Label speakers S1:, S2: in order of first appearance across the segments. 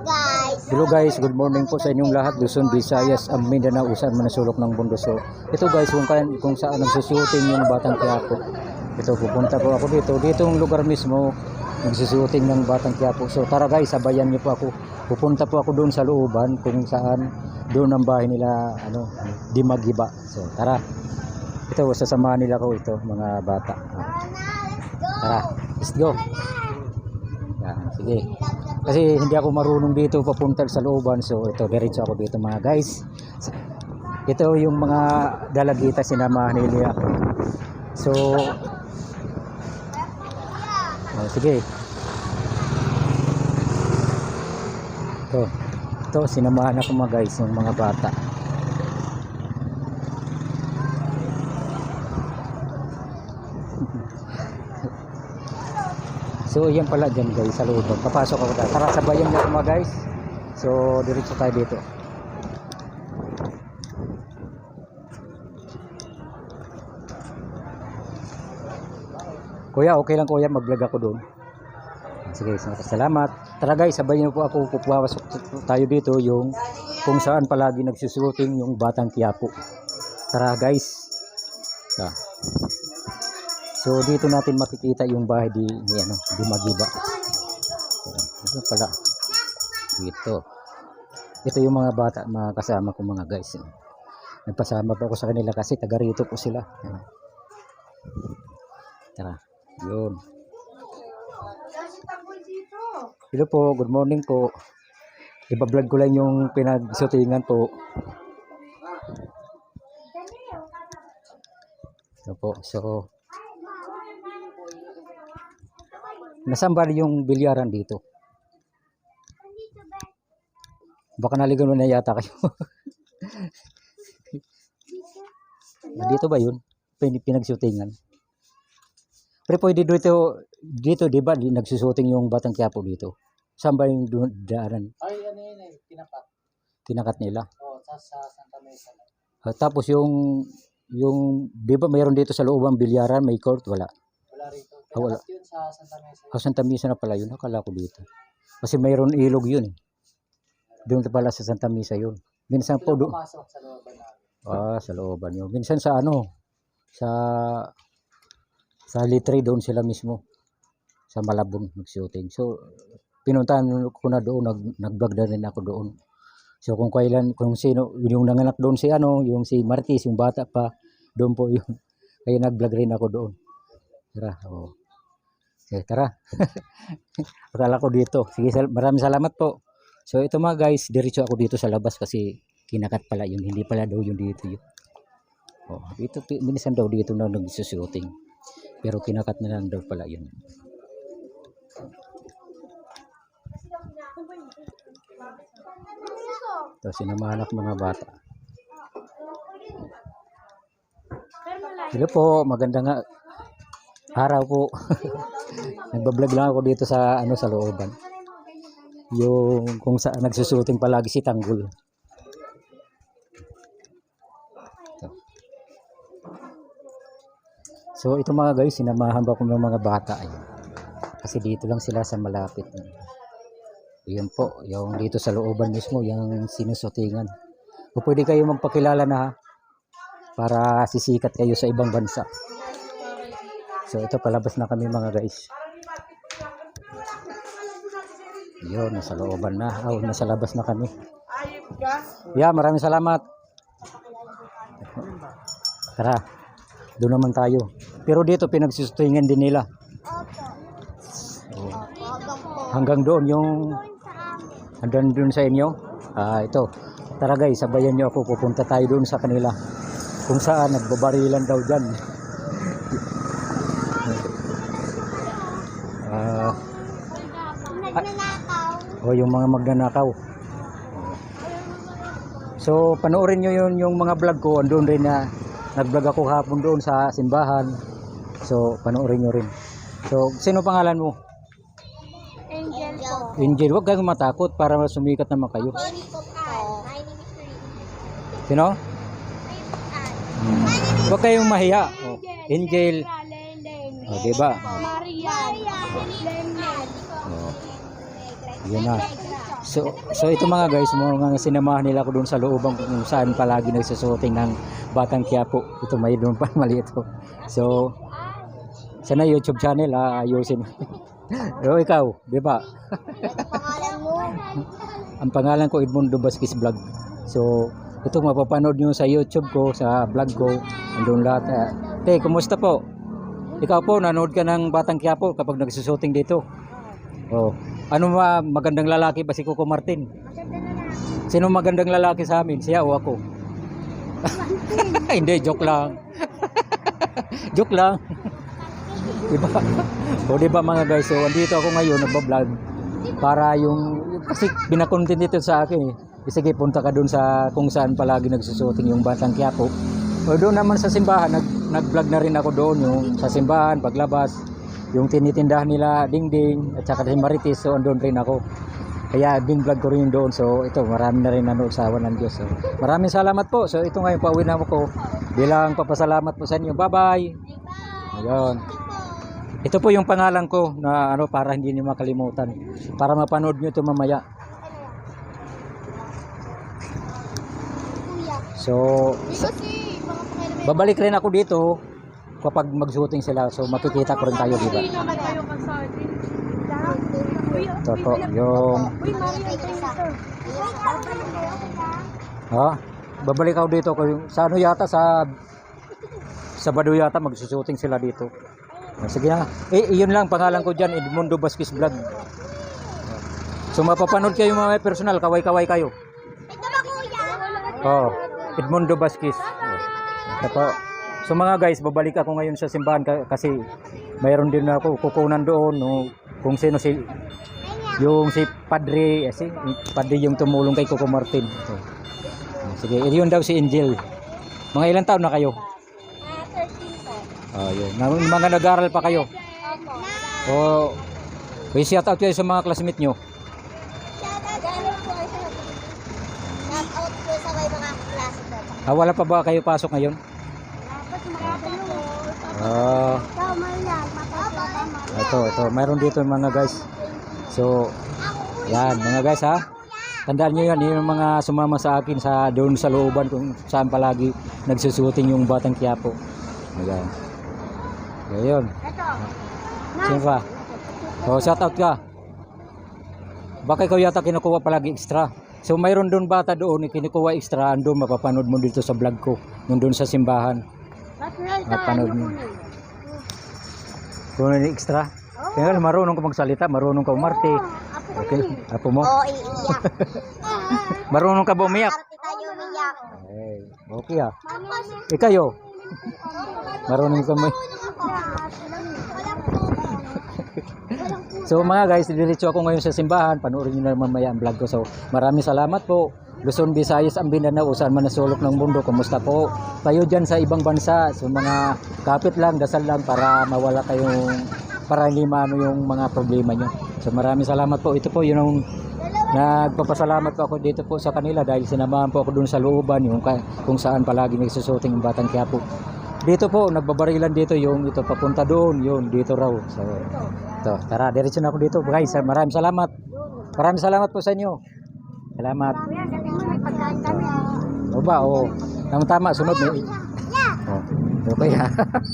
S1: guys.
S2: Hello guys, good morning po sa inyong lahat. Luzon, Visayas, ang Mindanao, usan man sulok ng mundo. So, ito guys, kung, kaya, kung saan nagsusuting yung Batang Quiapo. Ito, pupunta po ako dito. Dito yung lugar mismo, nagsusuting ng Batang Quiapo. So, tara guys, sabayan niyo po ako. Pupunta po ako doon sa looban kung saan doon ang bahay nila, ano, di magiba. So, tara. Ito, sasamahan nila ko ito, mga bata. Tara, let's go. Yan, sige. Kasi hindi ako marunong dito papunta sa looban. So ito, diretso ako dito mga guys. Ito yung mga dalagita sinamahan nila. So oh, sige. Ito. Ito, sinamahan ako mga guys, yung mga bata. So yan pala dyan guys sa loob. Papasok ako dyan. Tara sabayan ako mga guys. So diretso tayo dito. Kuya, okay lang kuya, mag-vlog ako doon. Sige, salamat. Tara guys, sabayan niyo po ako pupawasok tayo dito yung kung saan palagi nagsusuting yung Batang Quiapo. Tara guys. Tara. So dito natin makikita yung bahay di, ni ano, di Magiba. Ito pala. Dito. Ito yung mga bata, mga kasama ko mga guys. Nagpasama pa ako sa kanila kasi taga rito po sila. Tara. Yun. Hello po, good morning po. Iba-vlog ko lang yung pinagsutingan po. Ito po. So, Nasaan ba yung bilyaran dito? Baka naligaw na yata kayo. Ah, dito ba yun? Pin pinagshootingan. Pero pwede dito, dito di ba, di nagsushooting yung Batang Quiapo dito? Saan ba yung daanan?
S3: Ay, ano yun eh, tinapat.
S2: Tinakat nila.
S3: Oo, sa, sa Santa Mesa.
S2: Ah, tapos yung, yung, di ba mayroon dito sa loob ang bilyaran, may court? Wala.
S3: Wala rito.
S2: Ah, wala.
S3: Yun sa Santa Mesa.
S2: Ah, Santa Misa na pala yun. Akala ko dito. Kasi mayroon ilog yun eh. Doon pala sa Santa Misa yun. Minsan po doon.
S3: pumasok sa looban namin.
S2: Ah, sa looban yun. Minsan sa ano, sa sa litre doon sila mismo. Sa Malabon nag-shooting. So, pinuntahan ko na doon, nag, nag-vlog na rin ako doon. So, kung kailan, kung sino, yung nanganak doon si ano, yung si Martis, yung bata pa, doon po yun. Kaya nag-vlog rin ako doon. Tara, oh. Okay, tara. Akala ko dito. Sige, sal- maraming salamat po. So, ito mga guys, diretso ako dito sa labas kasi kinakat pala yun, hindi pala daw yun dito yun. Oh, dito, pi- minsan daw dito na nagsusuting. Pero kinakat na lang daw pala yun. Ito, sinamahan ako mga bata. Hello po, magandang nga araw po. Nagbablog lang ako dito sa ano sa looban. Yung kung saan nagsusuting palagi si Tanggol. So ito mga guys, sinamahan ko ng mga bata ay. Kasi dito lang sila sa malapit. Yun po, yung dito sa looban mismo, yung sinusutingan. O pwede kayo magpakilala na ha, para sisikat kayo sa ibang bansa. So ito palabas na kami mga guys. Yun, nasa looban na. Oh, nasa labas na kami. Yeah, maraming salamat. Tara, doon naman tayo. Pero dito pinagsusutingan din nila. Hanggang doon yung hanggang doon sa inyo. Ah, ito. Tara guys, sabayan niyo ako. Pupunta tayo doon sa kanila. Kung saan nagbabarilan daw dyan. O yung mga magnanakaw. So, panoorin nyo yun yung mga vlog ko. Andun rin na nag-vlog ako hapon doon sa simbahan. So, panoorin nyo rin. So, sino pangalan mo?
S1: Angel po.
S2: Angel, huwag kayong matakot para sumikat naman kayo. Sino? Hmm. Huwag kayong mahiya. Oh, Angel. Oh, di ba?
S1: Maria. Maria.
S2: Yun na. So, so ito mga guys, mga sinamahan nila ko doon sa looban kung saan palagi nagsusuting ng Batang Quiapo. Ito may doon pa mali ito. So, sana YouTube channel ah, ayusin. Pero ikaw, di ba? Ang pangalan ko Edmundo Vasquez Vlog. So, ito mapapanood nyo sa YouTube ko, sa vlog ko. Andun lahat. Ah, te, kumusta po? Ikaw po, nanood ka ng Batang Quiapo kapag nagsusuting dito. Oh. Ano ma magandang lalaki ba si Coco Martin? Sino magandang lalaki sa amin? Siya o ako? Hindi, joke lang. joke lang. diba? O diba mga guys, so andito ako ngayon, nagbablog para yung, kasi binakontent dito sa akin eh. Sige, punta ka dun sa kung saan palagi nagsusuting yung Batang Quiapo. O doon naman sa simbahan, nag, nag-vlog na rin ako doon, yung sa simbahan, paglabas, yung tinitindahan nila Dingding, at saka si Marites, so andun rin ako. Kaya din vlog ko rin doon. So ito, marami na rin nanood sa awan ng Diyos. So, maraming salamat po. So ito ngayon, pauwi na ako bilang papasalamat po sa inyo. Bye-bye! Ayun. Ito po yung pangalan ko na ano para hindi niyo makalimutan. Para mapanood niyo ito mamaya. So, babalik rin ako dito kapag mag-shooting sila. So, makikita ko rin kayo, di ba?
S1: kayo.
S2: Ito po, yung... Ha? Babalik ako dito sa ano yata sa Sabado yata magsushooting sila dito. O, sige na. Eh, iyon lang pangalan ko diyan Edmundo Vasquez Vlog. So mapapanood kayo mga personal, kaway-kaway kayo.
S1: Ito ba, kuya?
S2: Oh, Edmundo Vasquez. Ito po. So mga guys, babalik ako ngayon sa simbahan ka- kasi mayroon din ako kukunan doon no, kung sino si yung si Padre, eh, si Padre yung tumulong kay Coco Martin. So, sige, yun daw si Angel. Mga ilang taon na kayo?
S1: Ah, 13 po.
S2: Oh, yun. Mga nag-aral pa kayo.
S1: Opo.
S2: O, may shout out kayo sa mga classmate nyo. Ah, wala pa ba kayo pasok ngayon?
S1: Mapapalama.
S2: ito, ito. Mayroon dito mga guys. So, yan, mga guys ha. Tandaan nyo yan, yun yung mga sumama sa akin sa doon sa looban kung saan palagi nagsusuting yung Batang Quiapo. Ayan. Ayun. Sino pa? O, shout out ka. Baka ikaw yata kinukuha palagi extra. So mayroon doon bata doon, kinukuha extra, andun mapapanood mo dito sa vlog ko, nung doon sa simbahan. Mapanood mo. Kung ano yung extra. Kaya marunong ka magsalita, marunong ka umarte. Okay, apo mo.
S1: Oo, iiyak.
S2: Marunong ka ba umiyak? Ay, okay ah. Eh kayo, marunong ka may... So mga guys, diretso ako ngayon sa simbahan. Panoorin niyo na mamaya ang vlog ko. So maraming salamat po. Luzon, Visayas, ang Mindanao, saan man nasulok ng mundo. Kumusta po? Kayo dyan sa ibang bansa. So mga kapit lang, dasal lang para mawala kayong para hindi maano yung mga problema nyo. So maraming salamat po. Ito po yun ang nagpapasalamat po ako dito po sa kanila dahil sinamahan po ako dun sa looban yung kung saan palagi nagsusuting yung batang Quiapo. Dito po, nagbabarilan dito yung ito papunta doon, yun dito raw. So, ito, tara, diretso na ako dito. Guys, maraming salamat. Maraming salamat po sa inyo. Salamat. O ba, o. Tama tama, sunod may. O, okay ha.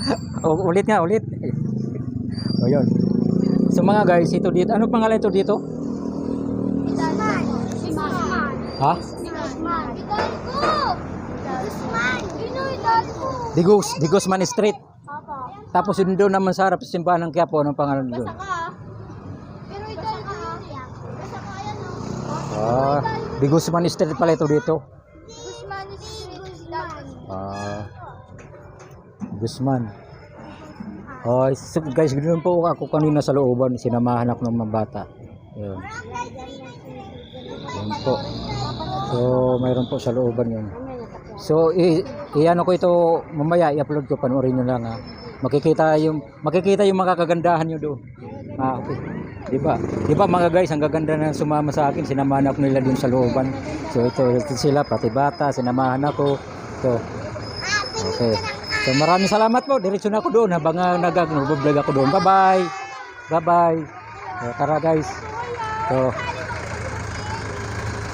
S2: o, ulit nga, ulit. O yun. So mga guys, ito dito. Ano pangalan ito dito? Ha?
S1: Hidalgo.
S2: Digos, Digosman Street. Tapos yun doon naman sa harap sa simbahan ng Quiapo, anong pangalan doon?
S1: Saka. Pero Hidalgo. Saka yan
S2: Ah, Digosman Street pala ito dito.
S1: Guzman Guzman.
S2: Ah, Guzman. Oh, so guys, ganoon po ako kanina sa looban, sinamahan ako ng mga bata. Yun. Yun po. So, mayroon po sa looban yun. So, i, i-ano ko ito mamaya, i-upload ko, panoorin nyo lang ha. Makikita yung, makikita yung mga kagandahan nyo doon. Ah, okay. Di ba? Di ba mga guys, ang gaganda na sumama sa akin, sinamahan ako nila doon sa looban. So, ito, ito sila, pati bata, sinamahan ako. So, okay. So, maraming salamat po. Diretso na ako doon habang uh, nag-vlog ako doon. Bye-bye. Bye-bye. Tara guys. So,